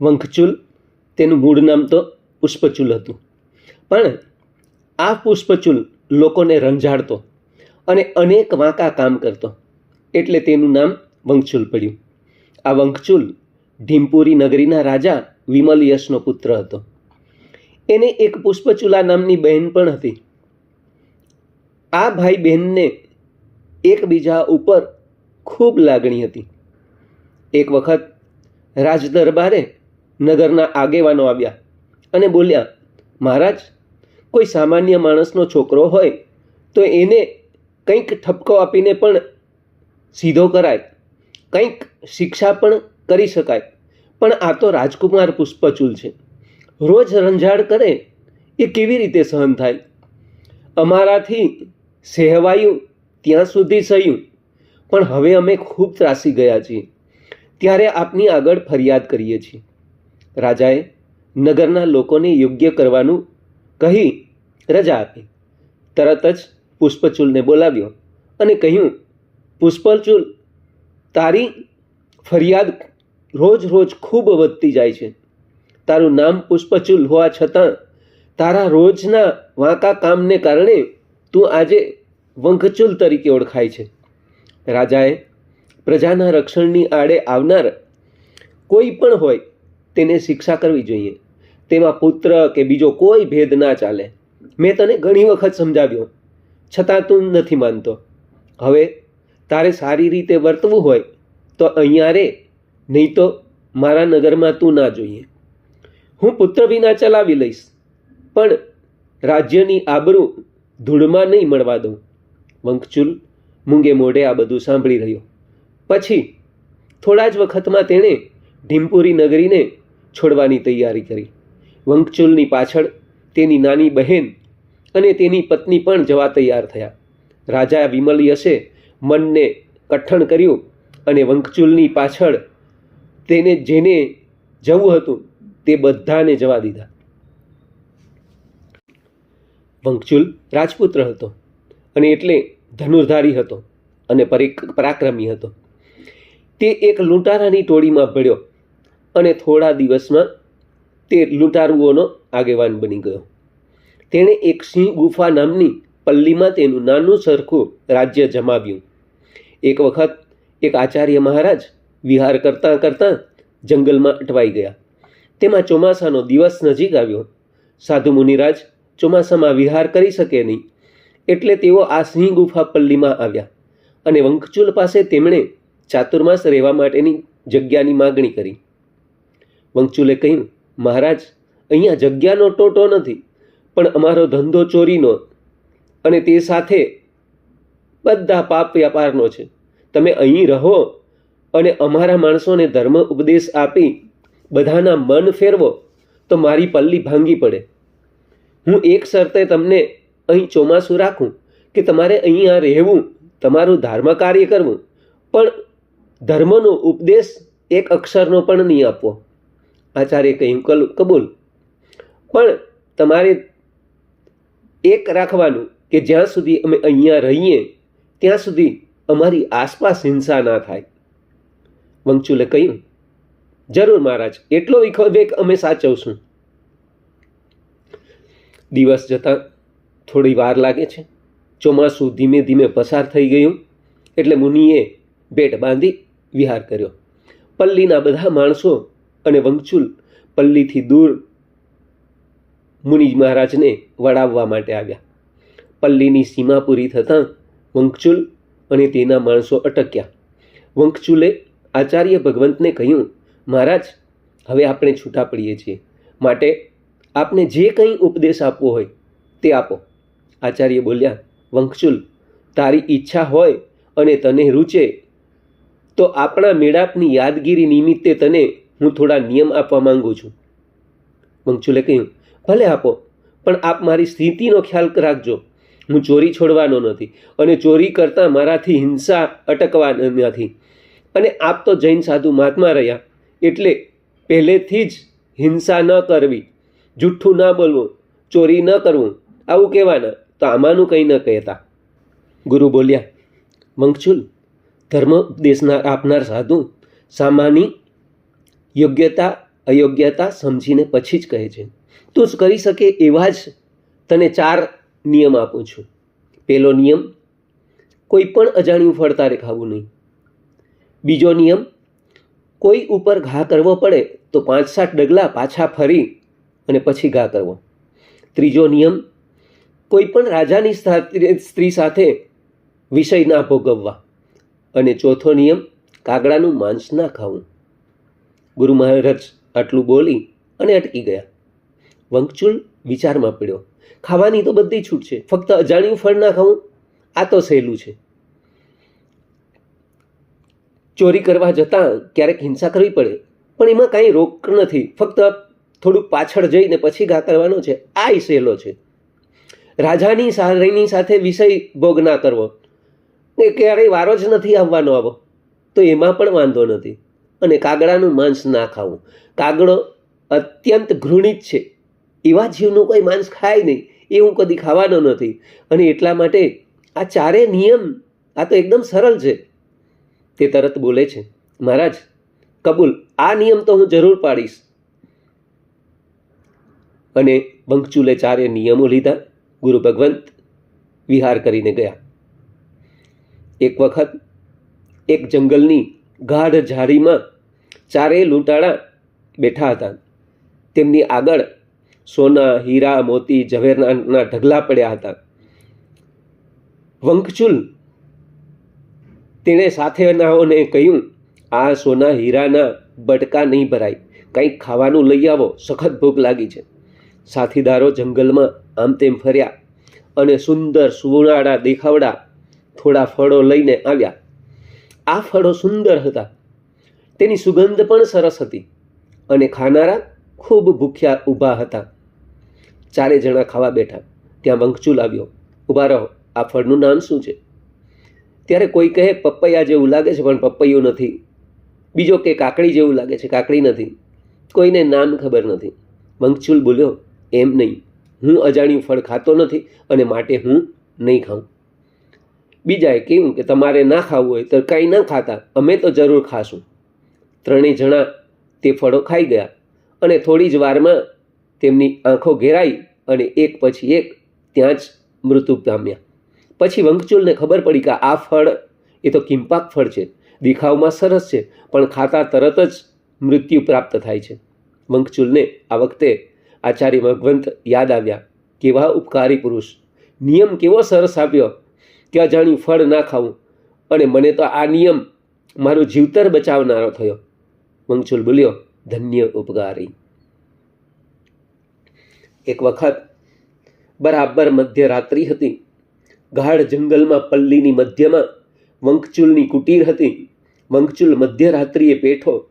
વંખચુલ, તેનું મૂળ નામ તો પુષ્પચુલ હતું. પણ આ પુષ્પચુલ લોકોને રંજાડતો અને અનેક વાંકા કામ કરતો. એટલે તેનું નામ વંકચુલ પડ્યું. આ વંખચુલ ઢીમપુરી નગરીના રાજા વિમલ યશનો પુત્ર હતો. એને એક પુષ્પચુલા નામની બહેન પણ હતી. આ ભાઈ બહેનને એકબીજા ઉપર ખૂબ લાગણી હતી. એક વખત રાજ દરબારે નગરના આગેવાનો આવ્યા અને બોલ્યા, મહારાજ, કોઈ સામાન્ય માણસનો છોકરો હોય તો એને કંઈક ઠપકો આપીને પણ સીધો કરાય. કંઈક શિક્ષા પણ કરી શકાય. પણ આ તો રાજકુમાર પુષ્પચૂલ છે. રોજ રંજાડ કરે એ કેવી રીતે સહન થાય? અમારાથી સહેવાયું ત્યાં સુધી સહ્યું. પણ હવે અમે ખૂબ ત્રાસી ગયા છીએ. ત્યારે આપની આગળ ફરિયાદ કરીએ છીએ. રાજાએ નગરના લોકોને યોગ્ય કરવાનું કહી રજા આપી. તરત જ પુષ્પચૂલને બોલાવ્યો અને કહ્યું, પુષ્પચૂલ, તારી ફરિયાદ રોજ રોજ ખૂબ વધતી જાય છે. તારું નામ પુષ્પચૂલ હોવા છતાં તારા રોજના વાંકા કામને કારણે તું આજે વંખચુલ તરીકે ઓળખાય છે. રાજાએ પ્રજાના રક્ષણની આડે આવનાર કોઈ પણ હોય તેને શિક્ષા કરવી જોઈએ. તેમાં પુત્ર કે બીજો કોઈ ભેદ ના ચાલે. મેં તને ઘણી વખત સમજાવ્યો. છતાં તું નથી માનતો. હવે તારે સારી રીતે વર્તવું હોય તો અહીંયા રે, નહીં તો મારા નગરમાં તું ના જોઈએ. હું પુત્ર વિના ચલાવી લઈશ, પણ રાજ્યની આબરૂ ધૂળમાં નહીં મળવા દઉં. વંકચુલ મૂંગે મોઢે આ બધું સાંભળી રહ્યો. પછી થોડા જ વખતમાં તેણે ઢીમપુરી નગરીને છોડવાની તૈયારી કરી. વંકચુલની પાછળ તેની નાની બહેન અને તેની પત્ની પણ જવા તૈયાર થયા. રાજા વિમલ યશે મનને કઠણ કર્યું અને વંકચુલની પાછળ તેને જેને જવું હતું તે બધાને જવા દીધા. વંકચુલ રાજપુત્ર હતો અને એટલે ધનુર્ધારી હતો અને પરિક, પરાક્રમી હતો. તે એક લૂંટારાની ટોળીમાં ભળ્યો. અને થોડા દિવસમાં તે લૂંટારુઓનો આગેવાન બની ગયો. તેણે એક સિંહ ગુફા નામની પલ્લીમાં તેનું નાનું સરખું રાજ્ય જમાવ્યું. એક વખત એક આચાર્ય મહારાજ વિહાર કરતાં કરતાં જંગલમાં અટવાઈ ગયા. તેમાં ચોમાસાનો દિવસ નજીક આવ્યો. સાધુ મુનિરાજ ચોમાસામાં વિહાર કરી શકે નહીં, એટલે તેઓ આ સિંહ ગુફા પલ્લીમાં આવ્યા અને વંકચુલ પાસે તેમણે ચાતુર્માસ રહેવા માટેની જગ્યાની માગણી કરી. વંકચુલે કહ્યું, મહારાજ, અહીંયા જગ્યાનો ટોટો નથી, પણ અમારો ધંધો ચોરીનો અને તે સાથે બધા પાપ વ્યાપારનો છે. તમે અહીં રહો અને અમારા માણસોને ધર્મ ઉપદેશ આપી બધાના મન ફેરવો, તો મારી પલ્લી ભાંગી પડે. હું એક શરતે તમને અહીં ચોમાસું રાખું કે તમારે અહીંયા રહેવું, તમારું ધર્મ કાર્ય કરવું, પણ ધર્મનો ઉપદેશ એક અક્ષરનો પણ નહીં આપવો. આચાર્ય કહ્યું કબૂલ. પણ તમારે એક રાખવાનું કે જ્યાં સુધી અમે અહીંયા રહીએ, ત્યાં સુધી અમારી આસપાસ હિંસા ના થાય. વંચુલે કહ્યું, જરૂર મહારાજ, એટલો વિવેક અમે સાચવશું. દિવસ જતાં થોડી વાર લાગે છે. ચોમાસું ધીમે ધીમે પસાર થઈ ગયું, એટલે મુનિએ બેટ બાંધી વિહાર કર્યો. પલ્લીના બધા માણસો અને વંકચુલ પલ્લીથી દૂર મુનિજ મહારાજને વડાવવા માટે આવ્યા. પલ્લીની સીમા પૂરી થતાં વંકચુલ અને તેના માણસો અટક્યા. વંકચુલે આચાર્ય ભગવંતને કહ્યું, મહારાજ, હવે આપણે છૂટા પડીએ છીએ. માટે આપને જે કંઈ ઉપદેશ આપવો હોય તે આપો. આચાર્ય બોલ્યા વંકચુલ તારી ઈચ્છા હોય અને તને રૂચે, તો આપણા મેળાપની યાદગીરી નિમિત્તે તને હું થોડા નિયમ આપવા માંગુ છું. બંગચુલે કહ્યું, ભલે આપો, પણ આપ મારી સ્થિતિનો ખ્યાલ રાખજો. હું ચોરી છોડવાનો નથી અને ચોરી કરતાં મારાથી હિંસા અટકવા નથી. અને આપ તો જૈન સાધુ મહાત્મા રહ્યા, એટલે પહેલેથી જ હિંસા ન કરવી, જુઠ્ઠું ન બોલવું, ચોરી ન કરવું, આવું કહેવાના, તો આમાંનું કંઈ ન કહેતા. ગુરુ બોલ્યા, મંગચુલ, ધર્મ ઉપદેશના આપનાર સાધુ સામાની યોગ્યતા, અયોગ્યતા સમજીને પછી જ કહે છે. તું જ કરી શકે એવા જ તને ચાર નિયમ આપું છું. પહેલો નિયમ, કોઈ પણ અજાણ્યું ફળ તારે ખાવું નહીં. બીજો નિયમ, કોઈ ઉપર ઘા કરવો પડે તો પાંચ સાત ડગલા પાછા ફરી અને પછી ઘા કરવો. ત્રીજો નિયમ, કોઈ પણ રાજાની સ્ત્રી સાથે વિષય ના ભોગવવા. અને ચોથો નિયમ, કાગડાનું માંસ ના ખાવું. ગુરુ મહારાજ આટલું બોલી અને અટકી ગયા. વંકચુલ વિચારમાં પડ્યો, ખાવાની તો બધી છૂટ છે, ફક્ત અજાણ્યું ફળ ના ખાવું આ તો સહેલું છે. ચોરી કરવા જતાં ક્યારેક હિંસા કરવી પડે, પણ એમાં કાંઈ રોક નથી, ફક્ત થોડુંક પાછળ જઈને પછી ઘા કરવાનો છે આ સહેલો છે. રાજાની સારીની સાથે વિષય ભોગ ના કરવો એ ક્યારેય વારો જ નથી આવવાનો આવો, તો એમાં પણ વાંધો નથી. અને કાગડાનું માંસ ના ખાવું. કાગડો અત્યંત ઘૃણિત છે. એવા જીવનું કોઈ માંસ ખાય નહીં. એ હું કદી ખાવાનો નથી. અને એટલા માટે આ ચારે નિયમ આ તો એકદમ સરળ છે. તે તરત બોલે છે, મહારાજ, કબૂલ, આ નિયમ તો હું જરૂર પાડીશ. અને બંકચુલે ચારે નિયમો લીધા. ગુરુ ભગવંત વિહાર કરીને ગયા. એક વખત એક જંગલની ગાઢ ઝાડીમાં ચારેય લૂંટાળા બેઠા હતા. તેમની આગળ સોના, હીરા, મોતી ઝવેરના ઢગલા પડ્યા હતા. વંકચુલ તેણે સાથેનાઓને કહ્યું, આ સોના, હીરાના બટકા નહીં ભરાય. કંઈક ખાવાનું લઈ આવો. સખત ભૂખ લાગી છે. સાથીદારો જંગલમાં આમ તેમ ફર્યા અને સુંદર સુવર્ણાળા દેખાવડા થોડા ફળો લઈને આવ્યા. આ ફળો સુંદર હતા. તેની સુગંધ પણ સરસ હતી અને ખાનારા ખૂબ ભૂખ્યા ઊભા હતા. ચારે જણા ખાવા બેઠા. ત્યાં વંકચૂલ આવ્યો. ઊભા રહો. આ ફળનું નામ શું છે? ત્યારે કોઈ કહે, પપૈયા જેવું લાગે છે, પણ પપૈયું નથી. બીજો કે, કાકડી જેવું લાગે છે. કાકડી નથી. કોઈને નામ ખબર નથી. વંકચૂલ બોલ્યો, એમ નહીં. હું અજાણ્યું ફળ ખાતો નથી અને માટે હું નહીં ખાઉં. બીજાએ કહ્યું કે તમારે ના ખાવું હોય તો કાંઈ ના ખાતા, અમે તો જરૂર ખાશું. ત્રણેય જણા તે ફળો ખાઈ ગયા અને થોડી જ વારમાં તેમની આંખો ઘેરાઈ અને એક પછી એક ત્યાં જ મૃત્યુ પામ્યા. પછી વંકચુલને ખબર પડી કે આ ફળ એ તો કિંપાક ફળ છે. દેખાવમાં સરસ છે, પણ ખાતા તરત જ મૃત્યુ પ્રાપ્ત થાય છે. વંકચુલને આ વખતે આચાર્ય ભગવંત યાદ આવ્યા. કેવા ઉપકારી પુરુષ. નિયમ કેવો સરસ આપ્યો. કે અજાણ્યું ફળ ના ખાવું. અને મને તો આ નિયમ મારો જીવતર બચાવનારો થયો. મંગચુલ બોલ્યો, ધન્ય ઉપકારી. એક વખત બરાબર મધ્યરાત્રિ હતી. ગાઢ જંગલમાં પલ્લીની મધ્યમાં વંકચુલની કુટીર હતી. વંકચુલ મધ્યરાત્રિએ પેઠો.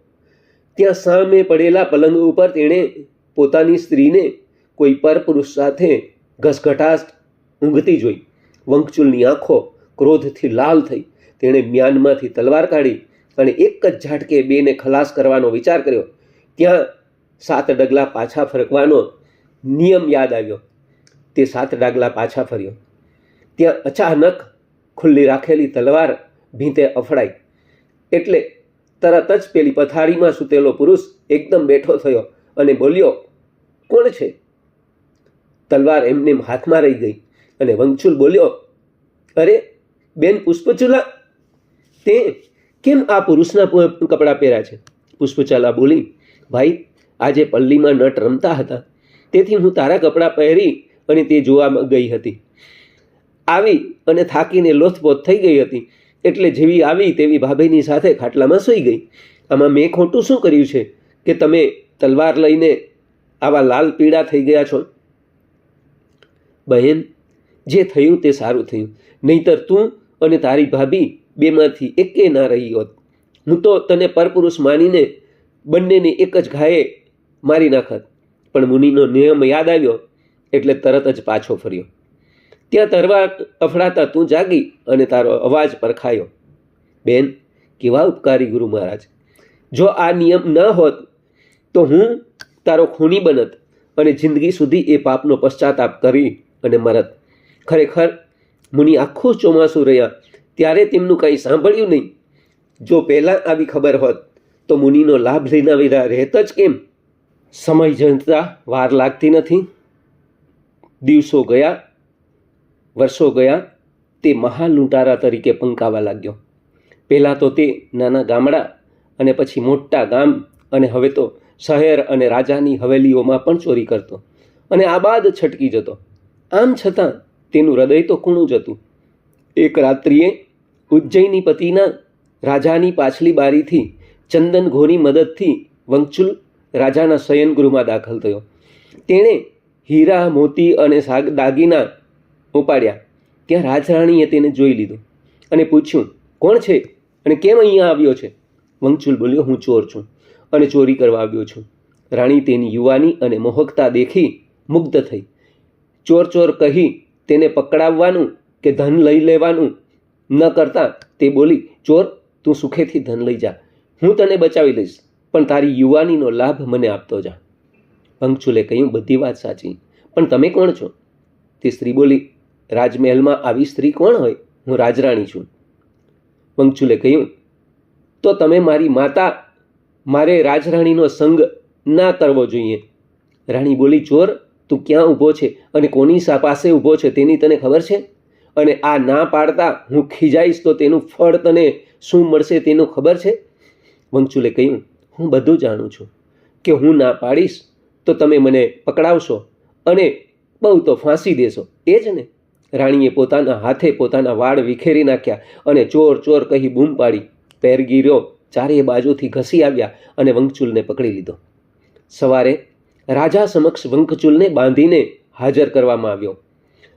ત્યાં સામે પડેલા પલંગ ઉપર તેણે પોતાની સ્ત્રીને કોઈ પરપુરુષ સાથે ઘસઘટાટ ઊંઘતી જોઈ. વંકચુલની આંખો ક્રોધથી લાલ થઈ. તેણે મ્યાનમાંથી તલવાર કાઢી અને એક જ ઝાટકે બેને ખલાસ કરવાનો વિચાર કર્યો. ત્યાં સાત ડગલા પાછા ફરકવાનો નિયમ યાદ આવ્યો. તે સાત ડગલા પાછા ફર્યો. ત્યાં અચાનક ખુલ્લી રાખેલી તલવાર ભીંતે અફડાઈ એટલે તરત જ પેલી પથારીમાં સૂતેલો પુરુષ એકદમ બેઠો થયો અને બોલ્યો, કોણ છે? તલવાર એમને હાથમાં રહી ગઈ. અને વંકચુલ બોલ્યો, અરે, બેન પુષ્પચુલા, તે કેમ આ પુરુષના કપડાં પહેર્યા છે? પુષ્પચલા બોલી, ભાઈ, આજે પલ્લીમાં નટ રમતા હતા. તેથી હું તારા કપડાં પહેરી અને તે જોવા ગઈ હતી. આવી અને થાકીને લોથપોથ થઈ ગઈ હતી. એટલે જેવી આવી તેવી ભાભીની સાથે ખાટલામાં સૂઈ ગઈ. આમાં મેં ખોટું શું કર્યું છે કે તમે તલવાર લઈને આવા લાલ પીળા થઈ ગયા છો? બહેન જે થયું તે સારું થયું. નહીતર તું અને તારી ભાભી બેમાંથી એકે ના રહી હોત. હું તો તને પરપુરુષ માનીને બંનેને એક જ ઘાયે મારી નાખત. પણ મુનિનો નિયમ યાદ આવ્યો એટલે તરત જ પાછો ફર્યો. ત્યાં તરવા અફડાતા તું જાગી અને તારો અવાજ પરખાયો. બેન, કેવા ઉપકારી ગુરુ મહારાજ. જો આ નિયમ ન હોત તો હું તારો ખૂની બનત અને જિંદગી સુધી એ પાપનો પશ્ચાતાપ કરી અને મરત. ખરેખર મુનિ આખું ચોમાસું રહ્યા, ત્યારે તેમનું કંઈ સાંભળ્યું નહીં. જો પહેલાં આવી ખબર હોત, તો મુનિનો લાભ લેનારા રહેત જ કેમ? સમય જતા વાર લાગતી નથી. દિવસો ગયા, વર્ષો ગયા, તે મહા લૂંટારા તરીકે પંકાવા લાગ્યો. પહેલાં તો તે નાના ગામડા અને પછી મોટા ગામ અને હવે તો શહેર અને રાજાની હવેલીઓમાં પણ ચોરી કરતો અને આ બાદ છટકી જતો. આમ છતાં તેનું હૃદય તો કૂણું જ હતું. એક રાત્રિએ ઉજ્જૈની પતિના રાજાની પાછલી બારીથી ચંદન ઘોની મદદથી વંચુલ રાજાના શયનગૃહમાં દાખલ થયો. તેણે હીરા, મોતી અને સાગ દાગીના ઉપાડ્યા. ત્યાં રાજરાણીએ તેને જોઈ લીધો અને પૂછ્યું, કોણ છે અને કેમ અહીંયા આવ્યો છે? વંચુલ બોલ્યો, હું ચોર છું અને ચોરી કરવા આવ્યો છું. રાણી તેની યુવાની અને મોહકતા દેખી મુગ્ધ થઈ. ચોર ચોર કહી તેને પકડાવવાનું કે ધન લઈ લેવાનું ન કરતાં તે બોલી, ચોર, તું સુખેથી ધન લઈ જા. હું તને બચાવી લઈશ, પણ તારી યુવાનીનો લાભ મને આપતો જા. પંકચુલે કહ્યું, બધી વાત સાચી. પણ તમે કોણ છો? તે સ્ત્રી બોલી, રાજમહેલમાં આવી સ્ત્રી કોણ હોય? હું રાજરાણી છું. પંકચુલે કહ્યું, તો તમે મારી માતા, મારે રાજરાણીનો સંગ ના કરવો જોઈએ. રાણી બોલી, ચોર તું ક્યાં ઊભો છે અને કોની પાસે ઊભો છે તેની તને ખબર છે? અને આ ના પાડતા હું ખીજાઈશ તો તેનું ફળ તને શું મળશે તેનું ખબર છે? વંચુલે કહ્યું, હું બધું જાણું છું કે હું ના પાડીશ તો તમે મને પકડાવશો અને બહુ તો ફાંસી દેશો. એ જ ને? રાણીએ પોતાના હાથે પોતાના વાળ વિખેરી નાખ્યા અને ચોર ચોર કહી બૂમ પાડી. પેરગીર્યો ચારેય બાજુથી ઘસી આવ્યા અને વંગચુલને પકડી લીધો. સવારે રાજા સમક્ષ વંકચુલને બાંધીને હાજર કરવામાં આવ્યો.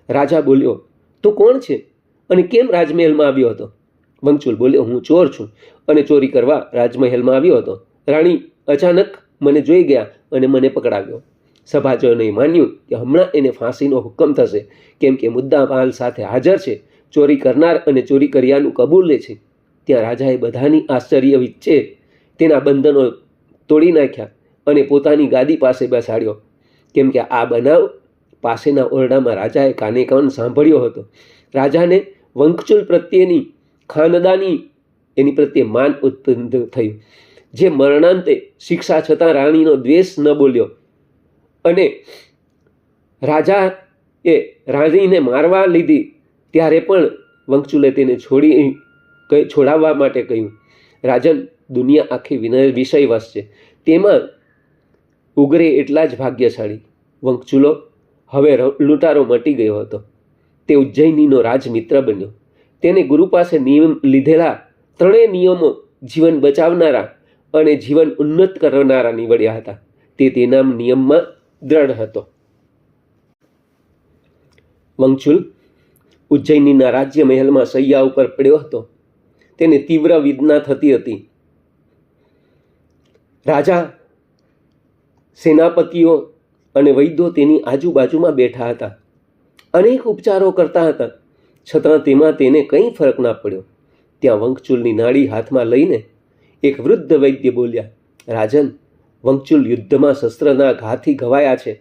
રાજા બોલ્યો, તું કોણ છે અને કેમ રાજમહેલમાં આવ્યો હતો? વંકચુલ બોલ્યો, હું ચોર છું અને ચોરી કરવા રાજમહેલમાં આવ્યો હતો. રાણી અચાનક મને જોઈ ગયા અને મને પકડાવ્યો. સભાજનોએ માન્યું કે હમણાં એને ફાંસીનો હુકમ થશે, કેમ કે મુદ્દા માલ સાથે હાજર છે, ચોરી કરનાર અને ચોરી કર્યાનું કબૂલે છે. ત્યાં રાજાએ બધાની આશ્ચર્ય વિચ્ચે તેના બંધનો તોડી નાખ્યા. અને પોતાની ગાદી પાસે બેસાડ્યો. કેમ કે આ બનાવ પાસેના ઓરડામાં રાજાએ કાને કાન સાંભળ્યો હતો. રાજાને વંકચુલ પ્રત્યેની ખાનદાની એની પ્રત્યે માન ઉત્પન્ન થયું, જે મરણાંતે શિક્ષા છતાં રાણીનો દ્વેષ ન બોલ્યો. અને રાજા એ રાણીને મારવા લીધી, ત્યારે પણ વંકચુલે તેને છોડી છોડાવવા માટે કહ્યું, રાજન, દુનિયા આખી વિનય વિષયવશ છે. તેમાં ઉગરે એટલા જ ભાગ્યશાળી. વંકચુલો હવે લૂંટારો મટી ગયો હતો. તે ઉજ્જૈનીનો રાજમિત્ર બન્યો. તેને ગુરુ પાસે નિયમ લીધેલા ત્રણેય નિયમો જીવન બચાવનારા અને જીવન ઉન્નત કરનારા નીવડ્યા હતા. તે તેના નિયમમાં દ્રઢ હતો. વંકચુલ ઉજ્જૈનીના રાજ્ય મહેલમાં સૈયા ઉપર પડ્યો હતો. તેને તીવ્ર વેદના થતી હતી. રાજા સેનાપતિઓ અને વૈદ્યો તેની આજુબાજુમાં બેઠા હતા. અનેક ઉપચારો કરતા હતા. છતાં તેમાં તેને કંઈ ફરક ના પડ્યો. ત્યાં વંકચુલની નાડી હાથમાં લઈને એક વૃદ્ધ વૈદ્ય બોલ્યા, રાજન વંકચુલ યુદ્ધમાં શસ્ત્રના ઘાથી ઘવાયા છે.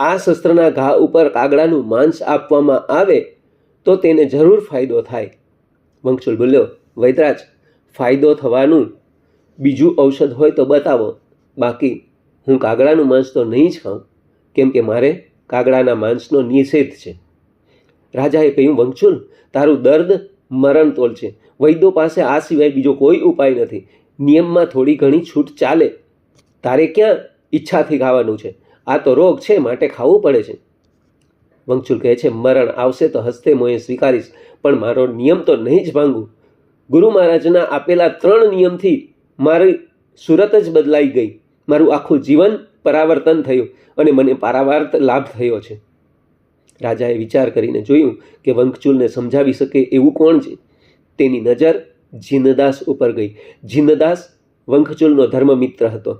આ શસ્ત્રના ઘા ઉપર કાગડાનું માંસ આપવામાં આવે તો તેને જરૂર ફાયદો થાય. વંકચુલ બોલ્યો વૈદરાજ ફાયદો થવાનું બીજું ઔષધ હોય તો બતાવો. બાકી હું કાગડાનું માંસ તો નહીં જ ખાઉં, કેમ કે મારે કાગડાના માંસનો નિષેધ છે. રાજાએ કહ્યું વંકચુલ તારું દર્દ મરણતોલ છે. વૈદ્યો પાસે આ સિવાય બીજો કોઈ ઉપાય નથી. નિયમમાં થોડી ઘણી છૂટ ચાલે. તારે ક્યાં ઈચ્છાથી ખાવાનું છે? આ તો રોગ છે, માટે ખાવું પડે છે. વંકચુલ કહે છે, મરણ આવશે તો હસ્તે મોએ સ્વીકારીશ, પણ મારો નિયમ તો નહીં જ ભાંગું. ગુરુ મહારાજના આપેલા ત્રણ નિયમથી મારી સુરત જ બદલાઈ ગઈ. મારું આખું જીવન પરાવર્તન થયું અને મને પારાવાર્ત લાભ થયો છે. રાજાએ વિચાર કરીને જોયું કે વંકચુલને સમજાવી શકે એવું કોણ છે? તેની નજર જીનદાસ ઉપર ગઈ. જીનદાસ વંકચુલનો ધર્મમિત્ર હતો.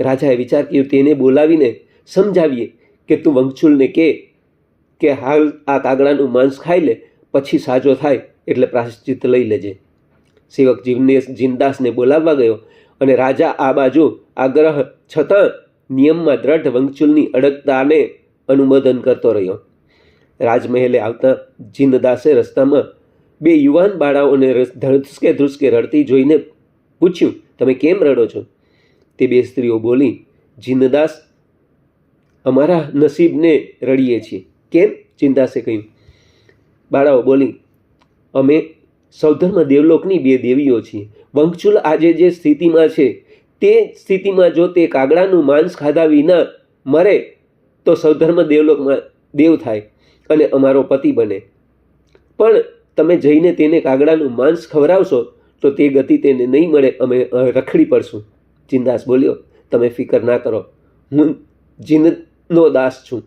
રાજાએ વિચાર કર્યો, તેને બોલાવીને સમજાવીએ કે તું વંકચુલને કે કે હાલ આ કાગડાનું માંસ ખાઈ લે, પછી સાજો થાય એટલે પ્રાશ્ચિત લઈ લેજે. સેવક જીવનેશ જીનદાસને બોલાવવા ગયો. અને રાજા આ બાજુ આગ્રહ છતાં નિયમમાં દ્રઢ વંગચુલની અડગતાને અનુમોદન કરતો રહ્યો. રાજમહેલે આવતા જીનદાસે રસ્તામાં બે યુવાન બાળાઓને રસ- ધ્રુસકે ધ્રુસકે રડતી જોઈને પૂછ્યું, તમે કેમ રડો છો? તે બે સ્ત્રીઓ બોલી, જીનદાસ, અમારા નસીબને રડીએ છીએ. કેમ? ચિંદાસે કહ્યું. બાળાઓ બોલી, અમે સૌધર્મ દેવલોકની બે દેવીઓ છીએ. વંકચુલ આજે જે સ્થિતિમાં છે, તે સ્થિતિમાં જો તે કાગડાનું માંસ ખાધા વિના મરે, તો સૌધર્મ દેવલોકમાં દેવ થાય અને અમારો પતિ બને. પણ તમે જઈને તેને કાગડાનું માંસ ખવડાવશો, તો તે ગતિ તેને નહીં મળે, અમે રખડી પડશું. ચિંદાસ બોલ્યો, તમે ફિકર ના કરો. હું જીનનો દાસ છું.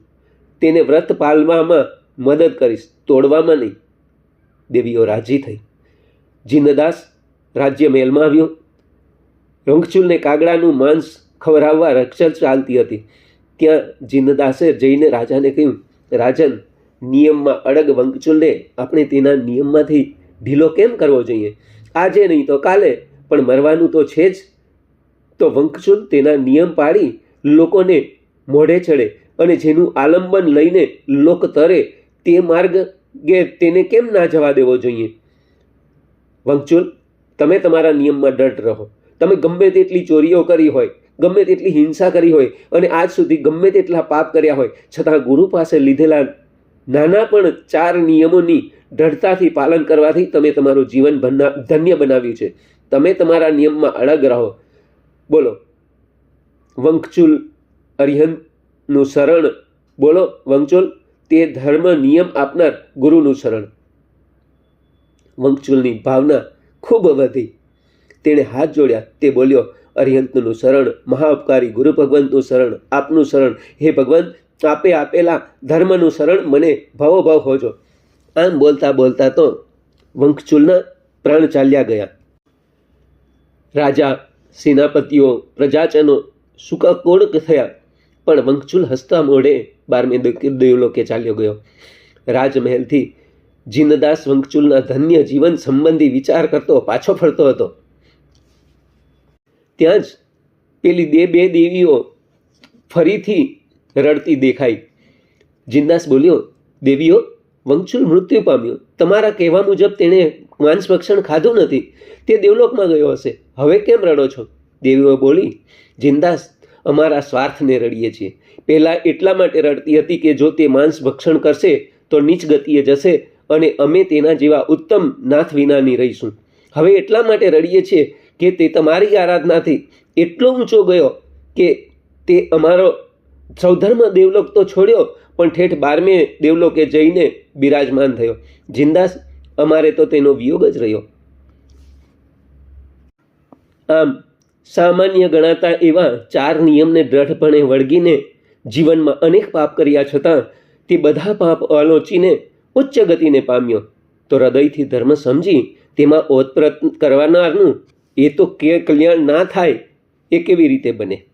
તેને વ્રત પાલવામાં મદદ કરીશ, તોડવામાં નહીં. દેવીઓ રાજી થઈ. જીનદાસ રાજ્ય મહેલમાં આવ્યો. રંગચૂલને કાગડાનું માંસ ખવડાવવા રક્ષલ ચાલતી હતી. ત્યાં જીનદાસે જઈને રાજાને કહ્યું, રાજન, નિયમમાં અડગ વંકચુલને આપણે તેના નિયમમાંથી ઢીલો કેમ કરવો જોઈએ? આજે નહીં તો કાલે, પણ મરવાનું તો છે જ. તો વંકચુલ તેના નિયમ પાડી લોકોને મોઢે ચડે અને જેનું આલંબન લઈને લોક તરે તે માર્ગે તેને કેમ ના જવા દેવો જોઈએ? વંકચુલ તમે તમારા નિયમમાં ડટ રહો. તમે ગમે તેટલી ચોરીઓ કરી હોય, ગમે તેટલી હિંસા કરી હોય અને આજ સુધી ગમે તેટલા પાપ કર્યા હોય, છતાં ગુરુ પાસે લીધેલા નાના પણ ચાર નિયમોની દઢતાથી પાલન કરવાથી તમે તમારું જીવન ધન્ય બનાવ્યું છે. તમે તમારા નિયમમાં અડગ રહો. બોલો. વંકચુલ અરિહંતનું શરણ. બોલો, વંકચુલ, તે ધર્મ નિયમ આપનાર ગુરુનું શરણ. વંકચુલની ભાવના ખૂબ વધી. તેણે હાથ જોડ્યા. તે બોલ્યો, અરિહંતનું શરણ મહાઉપકારી ગુરુ ભગવંતનું શરણ, આપનું શરણ. હે ભગવંત, આપે આપેલા ધર્મનું શરણ મને ભાવો ભાવ હોજો. આમ બોલતા બોલતા તો વંકચુલના પ્રાણ ચાલ્યા ગયા. રાજા, સેનાપતિઓ, પ્રજાજનો સુકાકોડક થયા. પણ વંકચુલ હસતા મોઢે બારમે દેવલોકે ચાલ્યો ગયો. રાજમહેલથી જીનદાસ વંકચુલના ધન્ય જીવન સંબંધી વિચાર કરતો, પાછો ફરતો હતો. ત્યાં જ પેલી બે બે દેવીઓ ફરીથી રડતી દેખાઈ. જીનદાસ બોલ્યો, દેવીઓ વંકચુલ મૃત્યુ પામ્યો. તમારા કહેવા મુજબ તેણે માંસ ભક્ષણ ખાધું નથી. તે દેવલોકમાં ગયો હશે. હવે કેમ રડો છો? દેવીઓ બોલી જિંદાસ અમારા સ્વાર્થને રડીએ છીએ. પહેલાં એટલા માટે રડતી હતી કે જો તે માંસ ભક્ષણ કરશે, તો નીચ ગતિએ જશે અને અમે તેના જેવા ઉત્તમ નાથ વિનાની રહીશું. હવે એટલા માટે રડીએ છીએ કે તે તમારી આરાધનાથી એટલો ઊંચો ગયો કે તે અમારો સૌધર્મ દેવલોક તો છોડ્યો, પણ ઠેઠ બારમે દેવલોકે જઈને બિરાજમાન થયો. જિંદાસ, અમારે તો તેનો વિયોગ જ રહ્યો. આમ, સામાન્ય ગણાતા એવા ચાર નિયમને દ્રઢપણે વળગીને જીવનમાં અનેક પાપ કર્યા છતાં તે બધા પાપ આલોચીને ઉચ્ચ ગતિને પામ્યો. તો હૃદયથી ધર્મ સમજી તેમાં ઓતપ્રત કરવાનારનું એ તો કે કલ્યાણ ના થાય એ કેવી રીતે બને?